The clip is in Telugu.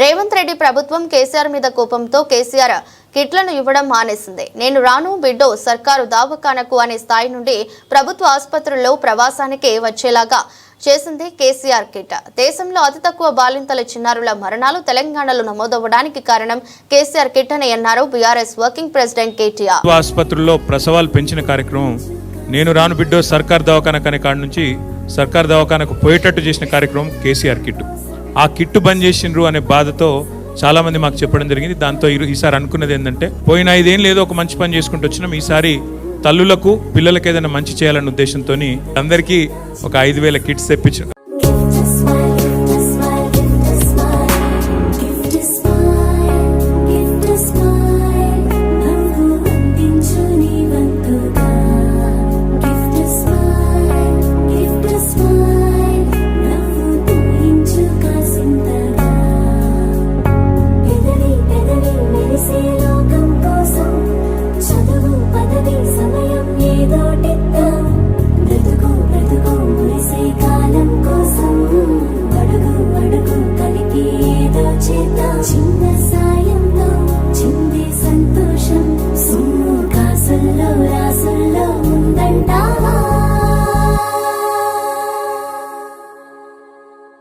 రేవంత్ రెడ్డి ప్రభుత్వం కేసీఆర్ మీద కోపంతో కేసీఆర్ కిట్లను ఇవ్వడం మానేసింది. నేను రాను బిడ్డో సర్కారు దావకానకు అనే స్థాయి నుండి ప్రభుత్వ ఆసుపత్రుల్లో ప్రవాసానికి వచ్చేలాగా చేసింది కేసీఆర్ కిట్. దేశంలో అతి తక్కువ బాలింతల చిన్నారుల మరణాలు తెలంగాణలో నమోదవ్వడానికి కారణం కేసీఆర్ కిట్ అని అన్నారు బీఆర్ఎస్ వర్కింగ్ ప్రెసిడెంట్ కేటీఆర్. ఆసుపత్రుల్లో ప్రసవాలు పెంచిన కార్యక్రమం నేను రాను బిడ్డో సర్కార్ దవాఖాన అనే కాడ నుంచి సర్కార్ దవాఖానకు పోయేటట్టు చేసిన కార్యక్రమం కేసీఆర్ కిట్టు ఆ కిట్టు బంద్ చేసిండ్రు అనే బాధతో చాలా మంది మాకు చెప్పడం జరిగింది. దాంతో ఈసారి అనుకున్నది ఏంటంటే పోయిన ఐదేం లేదో ఒక మంచి పని చేసుకుంటూ వచ్చినాం. ఈసారి తల్లులకు పిల్లలకు ఏదైనా మంచి చేయాలన్న ఉద్దేశంతో అందరికీ ఒక ఐదు వేల కిట్స్ తెప్పించాం 记得，